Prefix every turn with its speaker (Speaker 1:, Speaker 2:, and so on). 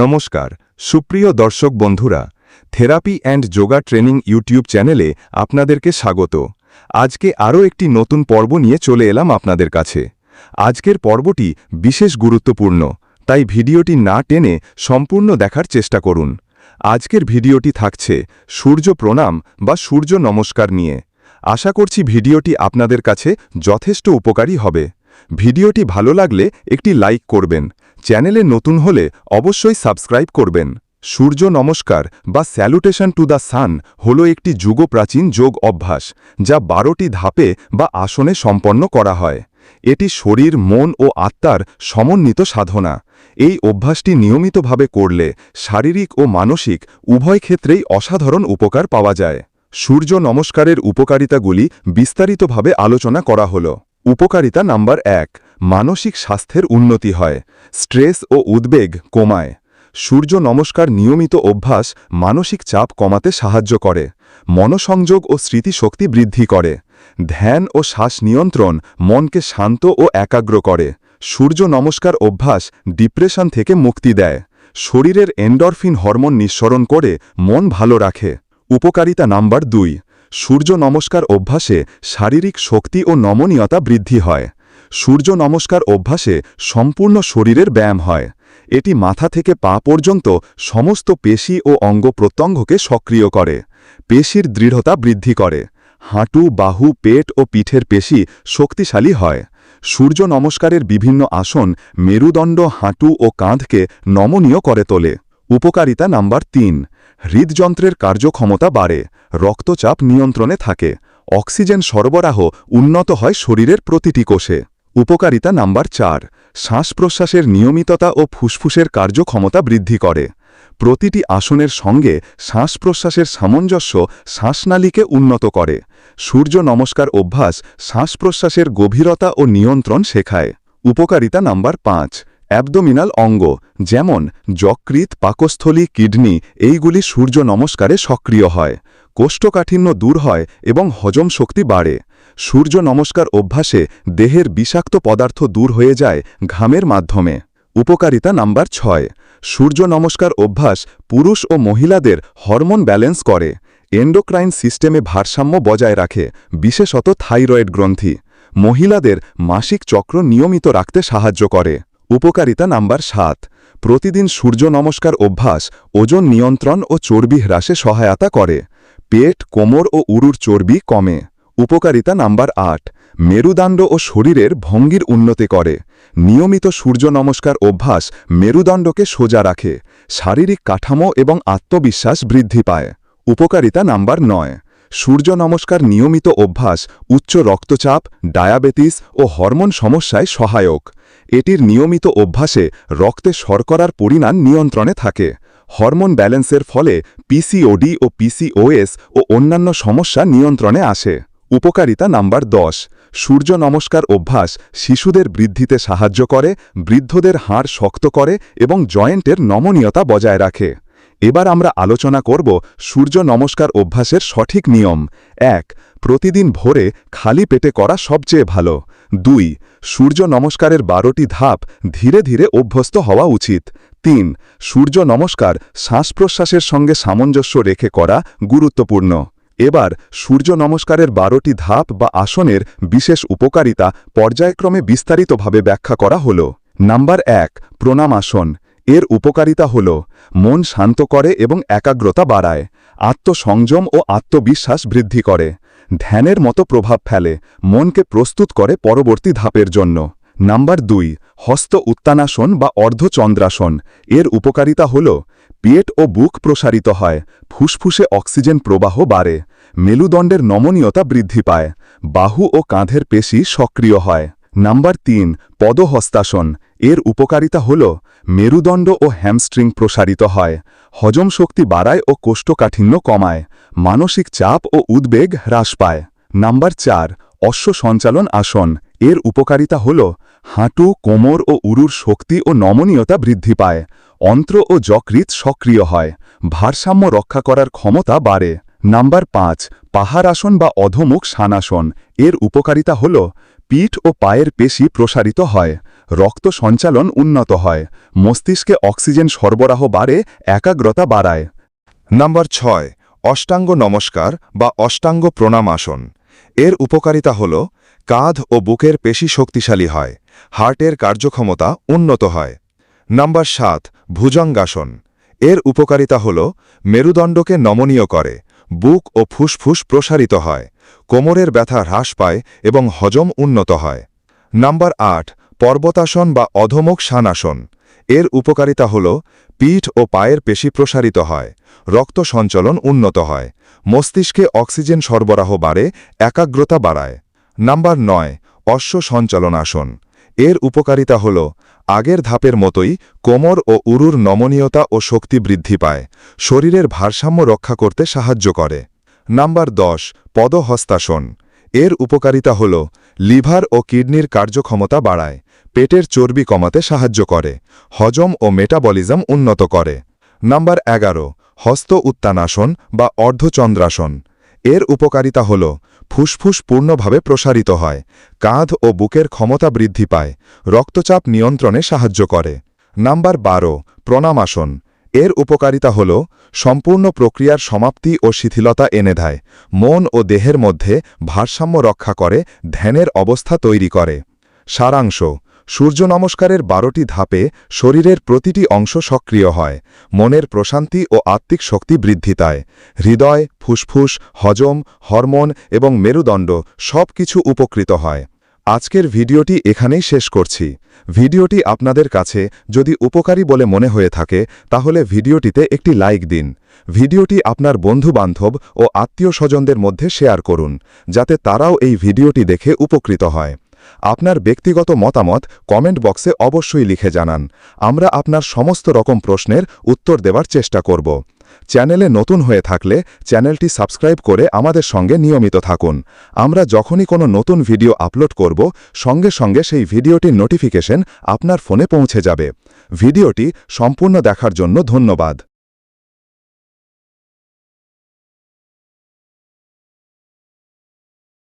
Speaker 1: নমস্কার, সুপ্রিয় দর্শক বন্ধুরা, therapy and yoga training YouTube চ্যানেলে আপনাদেরকে স্বাগত। আজকে আরও একটি নতুন পর্ব নিয়ে চলে এলাম আপনাদের কাছে। আজকের পর্বটি বিশেষ গুরুত্বপূর্ণ, তাই ভিডিওটি না টেনে সম্পূর্ণ দেখার চেষ্টা করুন। আজকের ভিডিওটি থাকছে সূর্য প্রণাম বা সূর্য নমস্কার নিয়ে। আশা করছি ভিডিওটি আপনাদের কাছে যথেষ্ট উপকারী হবে। ভিডিওটি ভালো লাগলে একটি লাইক করবেন চ্যানেলে নতুন হলে অবশ্যই সাবস্ক্রাইব করবেন। সূর্য নমস্কার বা স্যালুটেশন টু দ্য সান হল একটি যুগপ্রাচীন যোগ অভ্যাস যা বারোটি ধাপে বা আসনে সম্পন্ন করা হয়। এটি শরীর, মন ও আত্মার সমন্বিত সাধনা। এই অভ্যাসটি নিয়মিতভাবে করলে শারীরিক ও মানসিক উভয় ক্ষেত্রেই অসাধারণ উপকার পাওয়া যায়। সূর্য নমস্কারের উপকারিতাগুলি বিস্তারিতভাবে আলোচনা করা হল। উপকারিতা নাম্বার এক মানসিক স্বাস্থ্যের উন্নতি হয়, স্ট্রেস ও উদ্বেগ কমায়। সূর্য নমস্কার নিয়মিত অভ্যাস মানসিক চাপ কমাতে সাহায্য করে, মনসংযোগ ও স্মৃতিশক্তি বৃদ্ধি করে, ধ্যান ও শ্বাস নিয়ন্ত্রণ মনকে শান্ত ও একাগ্র করে। সূর্য নমস্কার অভ্যাস ডিপ্রেশন থেকে মুক্তি দেয়, শরীরের এন্ডরফিন হরমোন নিঃসরণ করে মন ভালো রাখে। উপকারিতা নাম্বার দুই, সূর্য নমস্কার অভ্যাসে শারীরিক শক্তি ও নমনীয়তা বৃদ্ধি হয়। সূর্য নমস্কার অভ্যাসে সম্পূর্ণ শরীরের ব্যায়াম হয়। এটি মাথা থেকে পা পর্যন্ত সমস্ত পেশি ও অঙ্গ প্রত্যঙ্গকে সক্রিয় করে। পেশির দৃঢ়তা বৃদ্ধি করে। হাঁটু, বাহু, পেট ও পিঠের পেশি শক্তিশালী হয়। সূর্য নমস্কারের বিভিন্ন আসন মেরুদণ্ড হাঁটু ও কাঁধকে নমনীয় করে তোলে। উপকারিতা নাম্বার তিন, হৃদযন্ত্রের কার্যক্ষমতা বাড়ে, রক্তচাপ নিয়ন্ত্রণে থাকে, অক্সিজেন সরবরাহ উন্নত হয় শরীরের প্রতিটি কোষে। উপকারিতা নাম্বার চার শ্বাস প্রশ্বাসের নিয়মিততা ও ফুসফুসের কার্যক্ষমতা বৃদ্ধি করে। প্রতিটি আসনের সঙ্গে শ্বাস প্রশ্বাসের সামঞ্জস্য শ্বাসনালীকে উন্নত করে। সূর্য নমস্কার অভ্যাস শ্বাস প্রশ্বাসের গভীরতা ও নিয়ন্ত্রণ শেখায়। উপকারিতা নাম্বার পাঁচ, অ্যাবডোমিনাল অঙ্গ, যেমন যকৃত পাকস্থলী, কিডনি, এইগুলি সূর্য নমস্কারে সক্রিয় হয়। কোষ্ঠকাঠিন্য দূর হয় এবং হজম শক্তি বাড়ে। সূর্য নমস্কার অভ্যাসে দেহের বিষাক্ত পদার্থ দূর হয়ে যায় ঘামের মাধ্যমে। উপকারিতা নাম্বার ছয়। সূর্য নমস্কার অভ্যাস পুরুষ ও মহিলাদের হরমোন ব্যালেন্স করে। এন্ডোক্রাইন সিস্টেমে ভারসাম্য বজায় রাখে, বিশেষত থাইরয়েড গ্রন্থি। মহিলাদের মাসিক চক্র নিয়মিত রাখতে সাহায্য করে। উপকারিতা নাম্বার সাত। প্রতিদিন সূর্য নমস্কার অভ্যাস ওজন নিয়ন্ত্রণ ও চর্বি হ্রাসে সহায়তা করে। পেট, কোমর ও উরুর চর্বি কমে। উপকারিতা নাম্বার আট, মেরুদণ্ড ও শরীরের ভঙ্গির উন্নতি করে। নিয়মিত সূর্য নমস্কার অভ্যাস মেরুদণ্ডকে সোজা রাখে, শারীরিক কাঠামো এবং আত্মবিশ্বাস বৃদ্ধি পায়। উপকারিতা নাম্বার নয়, সূর্য নমস্কার নিয়মিত অভ্যাস উচ্চ রক্তচাপ, ডায়াবেটিস ও হরমোন সমস্যায় সহায়ক। এটির নিয়মিত অভ্যাসে রক্তে শর্করার পরিমাণ নিয়ন্ত্রণে থাকে। হরমোন ব্যালেন্সের ফলে পিসিওডি ও পিসিওএস ও অন্যান্য সমস্যা নিয়ন্ত্রণে আসে। উপকারিতা নাম্বার দশ, সূর্য নমস্কার অভ্যাস শিশুদের বৃদ্ধিতে সাহায্য করে, বৃদ্ধদের হাড় শক্ত করে এবং জয়েন্টের নমনীয়তা বজায় রাখে। এবার আমরা আলোচনা করব সূর্য নমস্কার অভ্যাসের সঠিক নিয়ম। এক, প্রতিদিন ভোরে খালি পেটে করা সবচেয়ে ভালো। দুই, সূর্য নমস্কারের বারোটি ধাপ ধীরে ধীরে অভ্যস্ত হওয়া উচিত। তিন, সূর্য নমস্কার শ্বাস প্রশ্বাসের সঙ্গে সামঞ্জস্য রেখে করা গুরুত্বপূর্ণ। এবার সূর্য নমস্কারের বারোটি ধাপ বা আসনের বিশেষ উপকারিতা পর্যায়ক্রমে বিস্তারিতভাবে ব্যাখ্যা করা হল। নাম্বার এক প্রণাম আসন এর উপকারিতা হল, মন শান্ত করে এবং একাগ্রতা বাড়ায়, আত্মসংযম ও আত্মবিশ্বাস বৃদ্ধি করে, ধ্যানের মতো প্রভাব ফেলে, মনকে প্রস্তুত করে পরবর্তী ধাপের জন্য। নাম্বার দুই, হস্ত উত্তানাসন বা অর্ধচন্দ্রাসন। এর উপকারিতা হল, পেট ও বুক প্রসারিত হয়, ফুসফুসে অক্সিজেন প্রবাহ বাড়ে মেলুদণ্ডের নমনীয়তা বৃদ্ধি পায়। বাহু ও কাঁধের পেশি সক্রিয় হয়। নাম্বার তিন, পদহস্তাসন। এর উপকারিতা হল, মেরুদণ্ড ও হ্যামস্ট্রিং প্রসারিত হয়। হজম শক্তি বাড়ায় ও কোষ্ঠকাঠিন্য কমায়। মানসিক চাপ ও উদ্বেগ হ্রাস পায়। নাম্বার চার অশ্ব সঞ্চালন আসন। এর উপকারিতা হল, হাঁটু, কোমর ও উরুর শক্তি ও নমনীয়তা বৃদ্ধি পায়। অন্ত্র ও যকৃত সক্রিয় হয়। ভারসাম্য রক্ষা করার ক্ষমতা বাড়ে। নাম্বার পাঁচ, পাহাড় আসন বা অধমুখ সানাসন এর উপকারিতা হল, পিঠ ও পায়ের পেশি প্রসারিত হয়, রক্ত সঞ্চালন উন্নত হয়, মস্তিষ্কে অক্সিজেন সরবরাহ বাড়ে, একাগ্রতা বাড়ায়। নাম্বার ছয়, অষ্টাঙ্গ নমস্কার বা অষ্টাঙ্গ প্রণাম আসন এর উপকারিতা হল, কাঁধ ও বুকের পেশি শক্তিশালী হয়, হার্টের কার্যক্ষমতা উন্নত হয়। নাম্বার সাত, ভুজঙ্গাসন। এর উপকারিতা হল, মেরুদণ্ডকে নমনীয় করে বুক ও ফুসফুস প্রসারিত হয়, কোমরের ব্যথা হ্রাস পায় এবং হজম উন্নত হয়। নাম্বার আট, পর্বতাসন বা অধমুখ শানাসন। এর উপকারিতা হল, পিঠ ও পায়ের পেশি প্রসারিত হয়, রক্ত সঞ্চালন উন্নত হয়, মস্তিষ্কে অক্সিজেন সরবরাহ বাড়ে, একাগ্রতা বাড়ায়। নাম্বার নয়, অশ্ব সঞ্চালন আসন এর উপকারিতা হল আগের ধাপের মতোই কোমর ও উরুর নমনীয়তা ও শক্তি বৃদ্ধি পায়। শরীরের ভারসাম্য রক্ষা করতে সাহায্য করে। নাম্বার দশ, পদহস্তাসন। এর উপকারিতা হল, লিভার ও কিডনির কার্যক্ষমতা বাড়ায়, পেটের চর্বি কমাতে সাহায্য করে, হজম ও মেটাবলিজম উন্নত করে। নাম্বার এগারো, হস্ত উত্তানাসন বা অর্ধচন্দ্রাসন। এর উপকারিতা হল ফুসফুস পূর্ণভাবে প্রসারিত হয়, কাঁধ ও বুকের ক্ষমতা বৃদ্ধি পায়, রক্তচাপ নিয়ন্ত্রণে সাহায্য করে। নাম্বার বারো, প্রণামাসন। এর উপকারিতা হল, সম্পূর্ণ প্রক্রিয়ার সমাপ্তি ও শিথিলতা এনে দেয়, মন ও দেহের মধ্যে ভারসাম্য রক্ষা করে, ধ্যানের অবস্থা তৈরি করে। সারাংশ সূর্য নমস্কারের বারোটি ধাপে শরীরের প্রতিটি অংশ সক্রিয় হয়, মনের প্রশান্তি ও আত্মিক শক্তি বৃদ্ধি পায়, হৃদয়, ফুসফুস, হজম, হরমোন এবং মেরুদণ্ড সব কিছু উপকৃত হয়। আজকের ভিডিওটি এখানেই শেষ করছি। ভিডিওটি আপনাদের কাছে যদি উপকারী বলে মনে হয়ে থাকে, তাহলে ভিডিওটিতে একটি লাইক দিন। ভিডিওটি আপনার বন্ধু-বান্ধব ও আত্মীয় স্বজনদের মধ্যে শেয়ার করুন, যাতে তারাও এই ভিডিওটি দেখে উপকৃত হয়। আপনার ব্যক্তিগত মতামত কমেন্ট বক্সে অবশ্যই লিখে জানান। আমরা আপনার সমস্ত রকম প্রশ্নের উত্তর দেওয়ার চেষ্টা করব। চ্যানেলে নতুন হয়ে থাকলে চ্যানেলটি সাবস্ক্রাইব করে আমাদের সঙ্গে নিয়মিত থাকুন। আমরা যখনই কোনো নতুন ভিডিও আপলোড করব, সঙ্গে সঙ্গে সেই ভিডিওটির নোটিফিকেশন আপনার ফোনে পৌঁছে যাবে। ভিডিওটি সম্পূর্ণ দেখার জন্য ধন্যবাদ।